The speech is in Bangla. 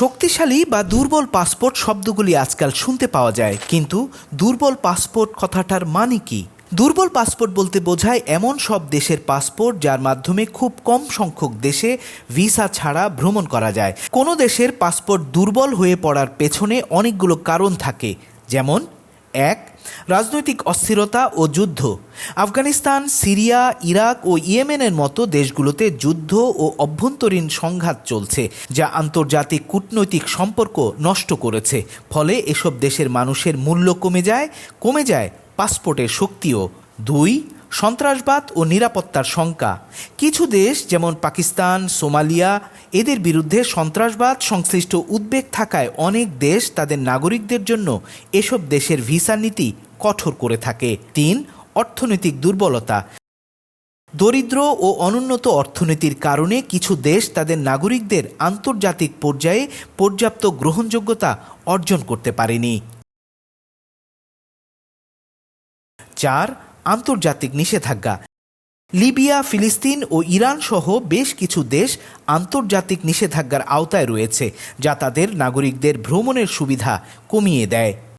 শক্তিশালী বা দুর্বল পাসপোর্ট শব্দগুলি আজকাল শুনতে পাওয়া যায়, কিন্তু দুর্বল পাসপোর্ট কথাটার মানে কি? দুর্বল পাসপোর্ট বলতে বোঝায় এমন সব দেশের পাসপোর্ট যার মাধ্যমে খুব কম সংখ্যক দেশে ভিসা ছাড়া ভ্রমণ করা যায়। কোনো দেশের পাসপোর্ট দুর্বল হয়ে পড়ার পেছনে অনেকগুলো কারণ থাকে, যেমন এক, রাজনৈতিক অস্থিরতা ও যুদ্ধ। আফগানিস্তান, সিরিয়া, ইরাক ও ইয়েমেনের মতো দেশগুলোতে যুদ্ধ ও অভ্যন্তরীণ সংঘাত চলছে, যা আন্তর্জাতিক কূটনৈতিক সম্পর্ক নষ্ট করেছে। ফলে এসব দেশের মানুষের মূল্য কমে যায় কমে যায় পাসপোর্টের শক্তিও। দুই সন্ত্রাসবাদ ও নিরাপত্তার শঙ্কা। কিছু দেশ, যেমন পাকিস্তান, সোমালিয়া, এদের বিরুদ্ধে সন্ত্রাসবাদ সংশ্লিষ্ট উদ্বেগ থাকায় অনেক দেশ তাদের নাগরিকদের জন্য এসব দেশের ভিসা নীতি কঠোর করে থাকে। তিন, অর্থনৈতিক দুর্বলতা। দরিদ্র ও অনুন্নত অর্থনীতির কারণে কিছু দেশ তাদের নাগরিকদের আন্তর্জাতিক পর্যায়ে পর্যাপ্ত গ্রহণযোগ্যতা অর্জন করতে পারেনি। চার আন্তর্জাতিক নিষেধাজ্ঞা। লিবিয়া, ফিলিস্তিন ও ইরান সহ বেশ কিছু দেশ আন্তর্জাতিক নিষেধাজ্ঞার আওতায় রয়েছে, যা তাদের নাগরিকদের ভ্রমণের সুবিধা কমিয়ে দেয়।